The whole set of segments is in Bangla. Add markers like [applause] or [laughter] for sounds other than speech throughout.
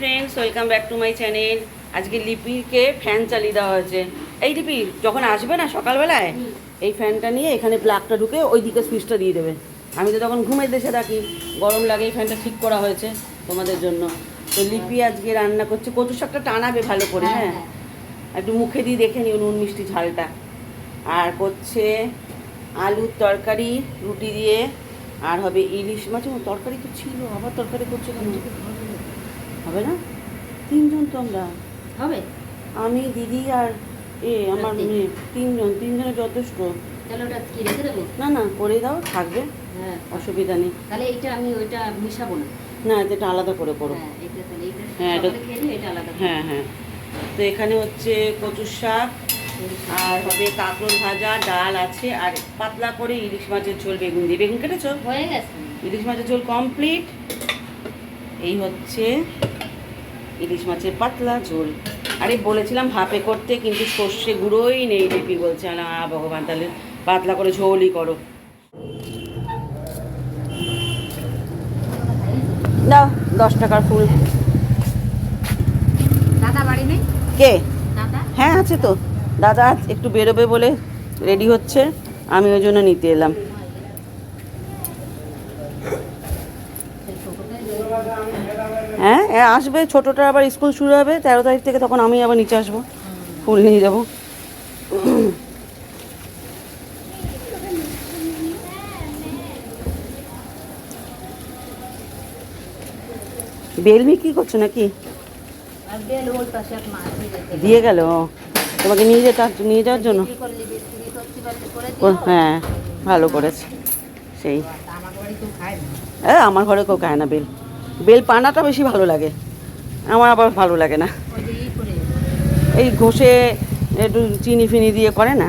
Friends welcome back to my channel আজকে লিপিকে ফ্যান চালিয়ে দেওয়া হয়েছে। এই লিপি যখন আসবে না সকালবেলায় এই ফ্যানটা নিয়ে এখানে প্লাগটা ঢুকে ওই দিকে সুইচটা দিয়ে দেবে। আমি তো তখন ঘুমের দেশে থাকি গরম লাগে এই ফ্যানটা ঠিক করা হয়েছে তোমাদের জন্য। তো লিপি আজকে রান্না করছে কচু শাকটা টানাবে ভালো করে হ্যাঁ একটু মুখে দিয়ে দেখে নিও নুন মিষ্টি ঝালটা। আর করছে আলুর তরকারি রুটি দিয়ে আর হবে ইলিশ মাছ। তরকারি তো ছিল আবার তরকারি করছে কেন? হবে না? তিনজন তো আমরা। হবে? আমি দিদি আর এ আমার মেয়ে তিনজন। তিনজনের যথেষ্ট। তাহলে ওটা কি রেখে দেবো? না না করে দাও থাকবে। হ্যাঁ। অসুবিধা নেই। তাহলে এইটা আমি ওইটা মিশাবো না? না এটা আলাদা করে করো। হ্যাঁ এটা তাহলে এইটা হ্যাঁ, এটা- সকালে এটা আলাদা হ্যাঁ হ্যাঁ। তো এখানে হচ্ছে কচুর শাক আর হবে কাঁকরোল ভাজা ডাল আছে আর পাতলা করে ইলিশ মাছের ঝোল বেগুন দিয়ে। বেগুন কেটেছো? হয়ে গেছে। ইলিশ মাছের ঝোল কমপ্লিট। এই হচ্ছে ইলিশ মাছের পাতলা ঝোল। আরে বলেছিলাম ভাপে করতে কিন্তু সর্ষে গুঁড়োই নেই লিপি বলছে না ভগবান তাহলে পাতলা করে ঝোলই করো। দাও দশ টাকার ফুল। দাদা বাড়ি নেই? কে? দাদা? হ্যাঁ আছে তো। দাদা একটু বেরোবে বলে রেডি হচ্ছে। আমি ওই জন্য নিতে এলাম সেই ছোটটাই হ্যাঁ হ্যাঁ আসবে ছোটোটার আবার স্কুল শুরু হবে, তেরো তারিখ থেকে তখন আমি আবার নিচে আসব, ফুল নিয়ে যাব। বেলমি বিক্রি করছ নাকি? দিয়ে গেল। তোমাকে নিয়ে যেতে নিয়ে যাওয়ার জন্য? হ্যাঁ ভালো করেছে, সেই। হ্যাঁ আমার ঘরে কেউ খায় না, বেল। বেল পানাটা বেশি ভালো লাগে। আমার আবার ভালো লাগে না। এই ঘষে একটু চিনি ফিনি দিয়ে করে না।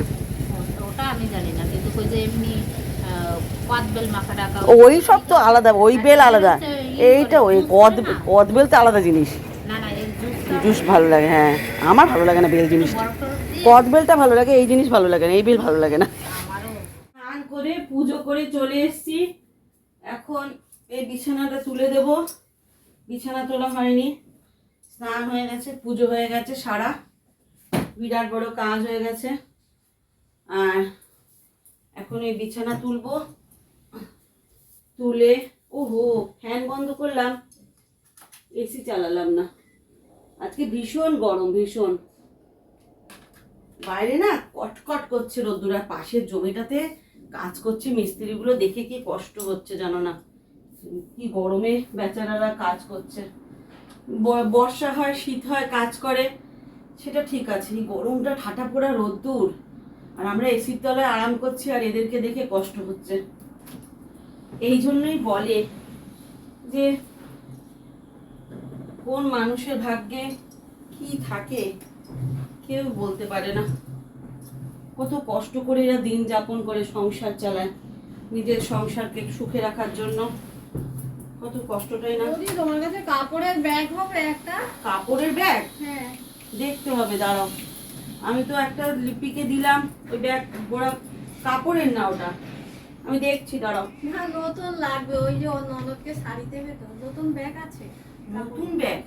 ওটা আমি জানি না কিন্তু ওই যে এমনি সব তো আলাদা ওই বেল আলাদা। এইটা ওই কদ কদ বেল তো আলাদা জিনিস। না না এই জুসটা জুস ভালো লাগে হ্যাঁ। আমার ভালো লাগে না বেল জিনিসটা। বরফ টরফ দিয়ে কদ বেলটা ভালো লাগে এই জিনিস ভালো লাগে না এই বেল ভালো লাগে না। স্নান করে পুজো করে চলে এসেছি। এখন এই বিছানাটা তুলে দেব। বিছানা তোলা হয়নি, স্নান হয়ে গেছে, পুজো হয়ে গেছে সারা, বিরাট বড় কাজ হয়ে গেছে। আর এখন এই বিছানা তুলবো, তুলে, ওহো, ফ্যান বন্ধ করলাম, এসি চালালাম না। আজকে ভীষণ গরম, ভীষণ। বাইরে না কটকট করছে রোদ্দুর, আর পাশের জমিটাতে কাজ করছে মিস্ত্রিগুলো, দেখে কি কষ্ট হচ্ছে জানো না। কি গরমে বেচারারা কাজ করছে। বর্ষা হয়, শীত হয়, কাজ করে, সেটা ঠিক আছে, এই গরমটা ঠাটা পোড়া রোদ্দুর। আর আমরা এসির তলায় আরাম করছি আর এদেরকে দেখে কষ্ট হচ্ছে। এই জন্যই বলে যে, কোন মানুষের ভাগ্যে কি থাকে কেউ বলতে পারে না। কত কষ্ট করে এরা দিন যাপন করে সংসার চালায়, নিজের সংসারকে সুখে রাখার জন্য। কত কষ্টটাই না। যদি তোমার কাছে কাপড়ের ব্যাগ হবে একটা। কাপড়ের ব্যাগ হ্যাঁ। দেখতে হবে দাঁড়াও। আমি তো একটা লিপিকে দিলাম ওই ব্যাগ বড় কাপড়ের না ওটা। আমি দেখছি দাঁড়াও। না নতুন লাগবে ওই যে ওর ননদকে শাড়ি দেবে তো নতুন ব্যাগ আছে। নতুন ব্যাগ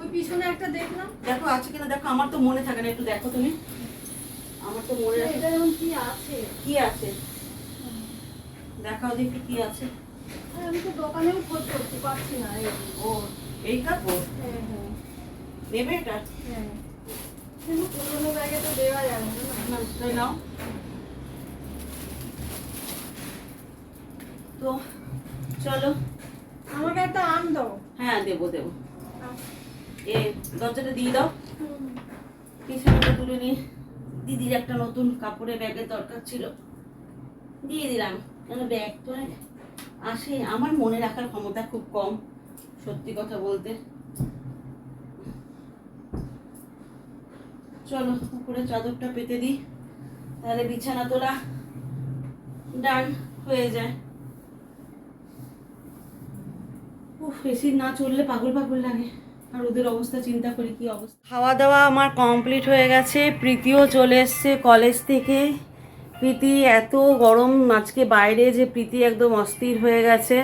ওই পিছনে একটা দেখলাম। দেখো আছে কিনা? দেখো আমার তো মনে থাকে না একটু দেখো তুমি। আমার তো মনে এটা যেমন কি আছে? কি আছে? দেখাও দেখি কি আছে। আমি তো দোকানেও খোঁজ করতে পারছি না ও। এই কাপড়? হ্যাঁ হ্যাঁ। নেবে এটা? হ্যাঁ। কিন্তু পুরোনো ব্যাগে তো দেওয়া যাবে না না, তাই নাও। তো চলো। আমাকে একটা আম দাও। হ্যাঁ দেবো দেবো। এ দরজাটা দিয়ে দাও। পিছনেটা তুলে নিয়ে। দিদির একটা নতুন কাপড়ের ব্যাগের দরকার ছিল। দিয়ে দিলাম। কেন ব্যাগ তো আসে আমার মনে রাখার ক্ষমতা খুব কম, সত্যি কথা বলতে। চলো উপরে চাদরটা পেতে দিই, তাহলে বিছানা তোলা ডান হয়ে যায়। উফ, এসি না চললে পাগল পাগল লাগে, আর ওদের অবস্থা চিন্তা করি কি অবস্থা। খাওয়া দাওয়া আমার কমপ্লিট হয়ে গেছে, প্রীতিও চলে এসছে কলেজ থেকে। প্রীতি এত গরম আজকে বাইরে যে প্রীতি একদম অস্থির হয়ে গেছে।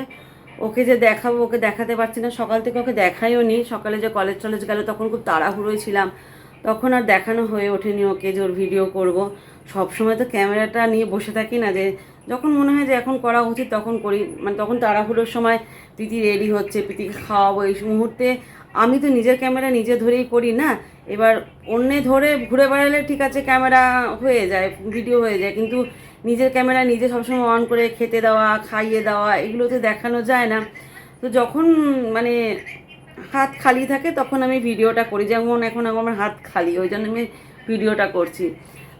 ওকে যে দেখাবো, ওকে দেখাতে পারছি না। সকাল থেকে ওকে দেখাইও নি। সকালে যে কলেজ টলেজ গেল তখন খুব তাড়াহুড়োই ছিলাম। তখন আর দেখানো হয়ে ওঠেনি ওকে যে ওর ভিডিও করব। সব সময় তো ক্যামেরাটা নিয়ে বসে থাকি না যে, যখন মনে হয় যে এখন করা উচিত তখন করি। মানে তখন তাড়াহুড়োর সময় প্রীতি রেডি হচ্ছে, প্রীতিকে খাওয়াবো। এই মুহূর্তে আমি তো নিজের ক্যামেরা নিজে ধরেই করি না। এবার অন্যে ধরে ঘুরে বেড়ালে ঠিক আছে, ক্যামেরা হয়ে যায়, ভিডিও হয়ে যায়। কিন্তু নিজের ক্যামেরা নিজে সবসময় অন করে খেতে দেওয়া, খাইয়ে দেওয়া এগুলো তো দেখানো যায় না। তো যখন মানে হাত খালি থাকে, তখন আমি ভিডিওটা করি। যেমন এখন আমার হাত খালি, ওই জন্য আমি ভিডিওটা করছি।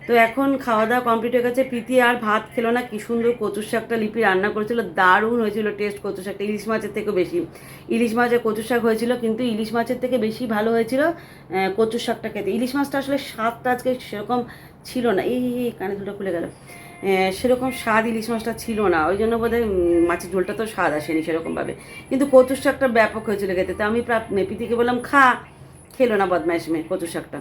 তো এখন খাওয়া দাওয়া কমপ্লিট হয়ে গেছে। প্রীতি আর ভাত খেলো না। কি সুন্দর কচুর শাকটা লিপি রান্না করেছিল। দারুণ হয়েছিল টেস্ট কচুর শাকটা। ইলিশ মাছের থেকে বেশি। ইলিশ মাছের কচুর শাক হয়েছিল, কিন্তু ইলিশ মাছের থেকে বেশি ভালো হয়েছিল কচুর শাকটা খেতে। ইলিশ মাছটা আসলে স্বাদটা আজকে সেরকম ছিল না। এই কানে দুটো খুলে গেল। সেরকম স্বাদ ইলিশ মাছটা ছিল না। ওই জন্য বোধহয় মাছের ঝোলটা তো স্বাদ আসেনি সেরকমভাবে। কিন্তু কচুর শাকটা ব্যাপক হয়েছিল খেতে। তো আমি প্রায় প্রীতিকে বললাম, খা, খেলো না বদমাইশ মেয়ে কচুর শাকটা।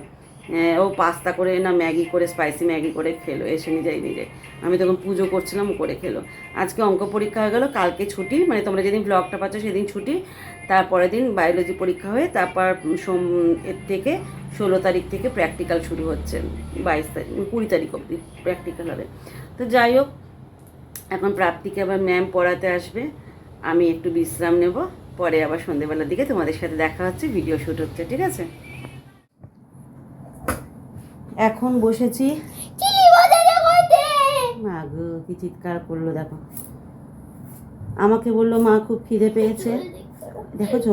আহ, ও পাস্তা করে না ম্যাগি করে স্পাইসি ম্যাগি করে খেলো এসে নিজেই নিজে। আমি তখন পুজো করছিলাম করে খেলো। আজকে অঙ্ক পরীক্ষা হয়ে গেলো কালকে ছুটি মানে তোমরা যেদিন ব্লগটা পাচ্ছ সেদিন ছুটি। তারপরের দিন বায়োলজি পরীক্ষা হয়ে তারপর সোম এর থেকে ষোলো তারিখ থেকে প্র্যাকটিক্যাল শুরু হচ্ছে বাইশ তারিখ কুড়ি তারিখ অবধি প্র্যাকটিক্যাল হবে। তো যাই হোক এখন প্রাপ্তিকে আবার ম্যাম পড়াতে আসবে। আমি একটু বিশ্রাম নেব পরে আবার সন্ধেবেলার দিকে তোমাদের সাথে দেখা হচ্ছে ভিডিও শ্যুট হচ্ছে ঠিক আছে? এখন বসেছি। মা গো কি চিৎকার করল দেখো। আমাকে বলল মা খুব খিদে পেয়েছে। দেখেছ?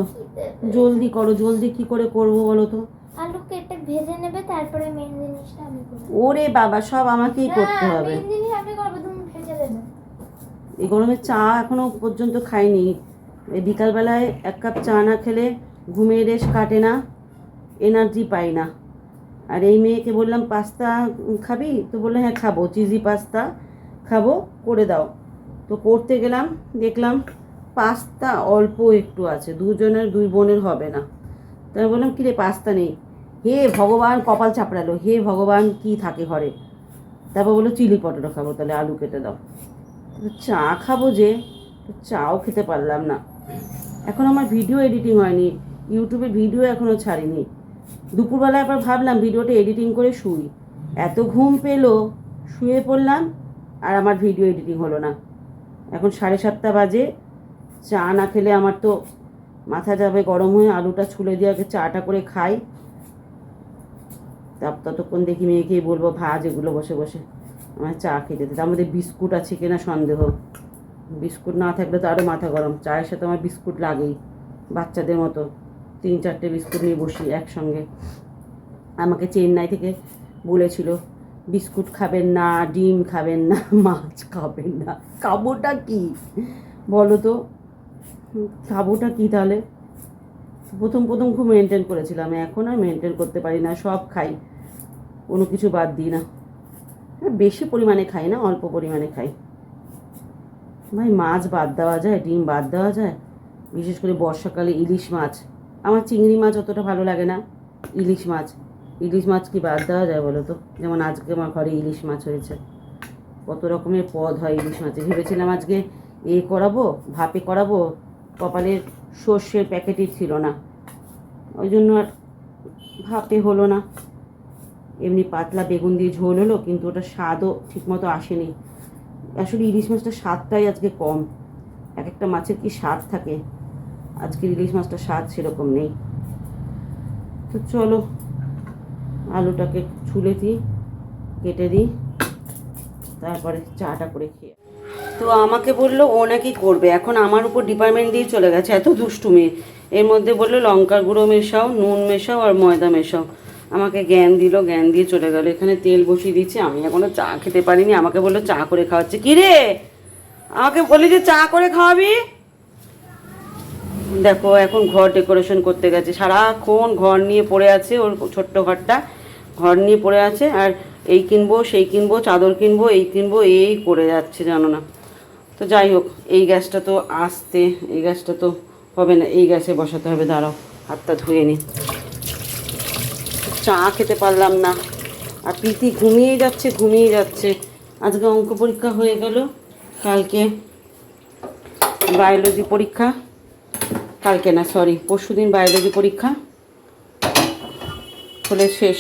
জলদি করো জলদি কি করে করব বলো তো? আলু কেটে ভেজে নেবে তারপরে মেন জিনিসটা আমি করব। ওরে বাবা সব আমাকেই করতে হবে। মেন জিনিস আমি করব তুমি ভেজে দেবে। এই গরমে চা এখনও পর্যন্ত খাইনি। এই বিকালবেলায় এক কাপ চা না খেলে ঘুমের রেশ কাটে না এনার্জি পাই না। আর এই মেয়েকে বললাম, পাস্তা খাবি? তো বলল হ্যাঁ খাব। চিজি পাস্তা খাব, করে দাও। তো করতে গেলাম, দেখলাম পাস্তা অল্প একটু আছে, দুজনের, দুই বোনের হবে না। তো আমি বললাম, কিরে, পাস্তা নেই? হে ভগবান, কপাল চাপড়ালো। হে ভগবান, কি থাকে ঘরে? তারপর বলল, চিলি পটেটো খাব, তাহলে আলু কেটে দাও। চা খাব যে চাও খেতে পারলাম না। এখন আমার ভিডিও এডিটিং হয়নি, ইউটিউবে ভিডিও এখনও ছাড়িনি। দুপুরবেলায় আবার ভাবলাম ভিডিওটা এডিটিং করে শুই। এত ঘুম পেল, শুয়ে পড়লাম, আর আমার ভিডিও এডিটিং হলো না। এখন সাড়ে সাতটা বাজে, চা না খেলে আমার তো মাথা যাবে গরম হয়ে, আলুটা ছুলে দিয়ে আগে চাটা করে খাই। তারপর ততক্ষণ দেখি মেয়েকেই বলব, ভাজ এগুলো বসে বসে আমার চা খেতে তার মধ্যে বিস্কুট আছে কিনা সন্দেহ। বিস্কুট না থাকলে তো আরও মাথা গরম। চায়ের সাথে আমার বিস্কুট লাগেই, বাচ্চাদের মতো। তিন চারটে বিস্কুট নিয়ে বসি একসঙ্গে। আমাকে চেন্নাই থেকে বলেছিল, বিস্কুট খাবেন না, ডিম খাবেন না, [laughs] মাছ খাবেন না। খাবোটা কি? বলো তো, খাবোটা কি তাহলে? প্রথম প্রথম খুব মেনটেন করেছিলাম, এখন আর মেনটেন করতে পারি না, সব খাই। কোনো কিছু বাদ দিই না। হ্যাঁ বেশি পরিমাণে খাই না, অল্প পরিমাণে খাই। ভাই, মাছ বাদ দেওয়া যায়, ডিম বাদ দেওয়া যায়? বিশেষ করে বর্ষাকালে ইলিশ মাছ। আমার চিংড়ি মাছ অতটা ভালো লাগে না, ইলিশ মাছ। ইলিশ মাছ কি বাদ দেওয়া যায় বলো তো? যেমন আজকে আমার ঘরে ইলিশ মাছ হয়েছে। কত রকমের পদ হয় ইলিশ মাছে। ভেবেছিলাম আজকে এ করাবো, ভাপে করাবো কপালের সর্ষের প্যাকেটই ছিল না। ওই জন্য আর ভাপে হলো না। এমনি পাতলা বেগুন দিয়ে ঝোল হলো, কিন্তু ওটা স্বাদও ঠিকমতো আসেনি। আসলে ইলিশ মাছটা স্বাদটাই আজকে কম। এক একটা মাছের কি স্বাদ থাকে? আজকের ইলিশ মাছটা স্বাদ সেরকম নেই। তো চলো, আলুটাকে ছুলে দিই, কেটে দিই, তারপরে চাটা করে খেয়ে তো আমাকে বলল, ও নাকি করবে। এখন আমার উপর ডিপার্টমেন্ট দিয়ে চলে গেছে, এত দুষ্টুমি। এর মধ্যে বলল, লঙ্কার গুঁড়ো মেশাও, নুন মেশাও আর ময়দা মেশাও। আমাকে জ্ঞান দিল, জ্ঞান দিয়ে চলে গেল। এখানে তেল বসিয়ে দিচ্ছে, আমি এখনও চা খেতে পারিনি। আমাকে বলল, চা করে খাওয়াচ্ছে। কি রে আমাকে বললি যে চা করে খাওয়াবি? দেখো, এখন ঘর ডেকোরেশন করতে গেছে। সারাক্ষণ ঘর নিয়ে পড়ে আছে ওর ছোট্ট ঘরটা। ঘর নিয়ে পড়ে আছে আর এই কিনবো, সেই কিনবো, চাদর কিনবো, এই কিনবো, এই করে যাচ্ছে, জানো না। তো যাই হোক, এই গ্যাসটা তো আসতে, এই গ্যাসটা তো হবে না, এই গ্যাসে বসাতে হবে, দাঁড়াও, হাতটা ধুয়ে নি। চা খেতে পারলাম না। আর প্রীতি ঘুমিয়ে যাচ্ছে ঘুমিয়ে যাচ্ছে। আজকে অঙ্ক পরীক্ষা হয়ে গেল। কালকে বায়োলজি পরীক্ষা। কালকে না সরি পরশু দিন বায়োলজি পরীক্ষা। হলে শেষ।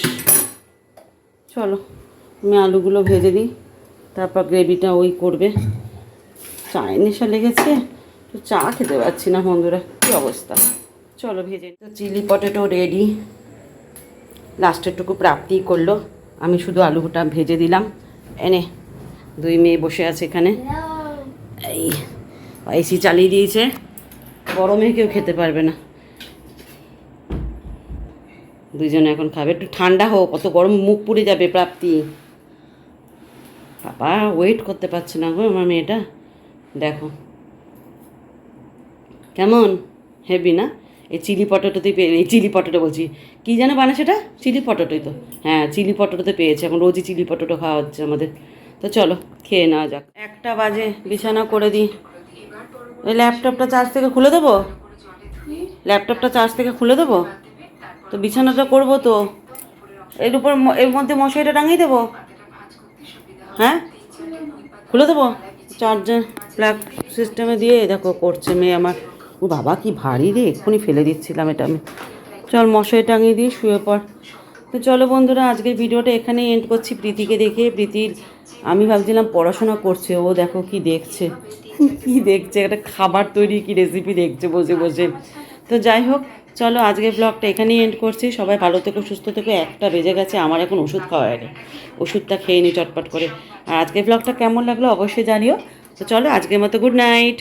চলো আমি আলুগুলো ভেজে দিই। তারপর গ্রেভিটা ওই করবে। চায়ের নেশা লেগেছে তো চা খেতে পারছি না বন্ধুরা কী অবস্থা? চলো ভেজে তো চিলি পটেটো রেডি লাস্টেরটুকু প্রাপ্তি করল। আমি শুধু আলুটা ভেজে দিলাম। এনে দুই মেয়ে বসে আছে এখানে। এই এসি চালিয়ে দিয়েছে। গরমে কেউ খেতে পারবে না। দুইজনে এখন খাবে। একটু ঠান্ডা হোক কত গরম মুখ পুড়ে যাবে প্রাপ্তি। বাবা ওয়েট করতে পারছে না গো আমার মেয়েটা। দেখো। কেমন? হেভি না? এই চিলি পটেটোতে পেয়ে এই চিলি পটেটো বলছি। কী যেন বানা সেটা? চিলি পটেটোই তো। হ্যাঁ চিলি পটেটোতে পেয়েছে। এখন রোজই চিলি পটেটো খাওয়া হচ্ছে আমাদের। তো চলো, খেয়ে নেওয়া যাক। একটা বাজে, বিছানা করে দিই। এই ল্যাপটপটা চার্জ থেকে খুলে দেবো? ল্যাপটপটা চার্জ থেকে খুলে দেবো? তো বিছানাটা করব তো। এর উপর এর মধ্যে মশারিটা টাঙিয়ে দেবো? হ্যাঁ? খুলে দেবো? চার্জার প্লাগ সিস্টেমে দিয়ে দেখো করছে মেয়ে আমার। ও বাবা কি ভারী রে, এক্ষুনি ফেলে দিচ্ছিলাম এটা আমি। চল মশারি টাঙিয়ে দিয়ে শুয়ে পড়। তো চলো বন্ধুরা, আজকের ভিডিওটা এখানেই এন্ড করছি। প্রীতিকে দেখে প্রীতির, আমি ভাবছিলাম পড়াশোনা করছে, ও দেখো কি দেখছে। কি দেখছে, একটা খাবার তৈরি, কি রেসিপি দেখছে বসে বসে। তো যাই হোক, চলো আজকের ব্লগটা এখানেই এন্ড করছি। সবাই ভালো থেকো, সুস্থ থেকো। একটা বেজে গেছে, আমার এখন ওষুধ খাওয়া হয়নি। ওষুধটা খেয়ে নিই চটপট করে। আর আজকের ব্লগটা কেমন লাগল অবশ্যই জানিও। তো চলো আজকের মতো গুড নাইট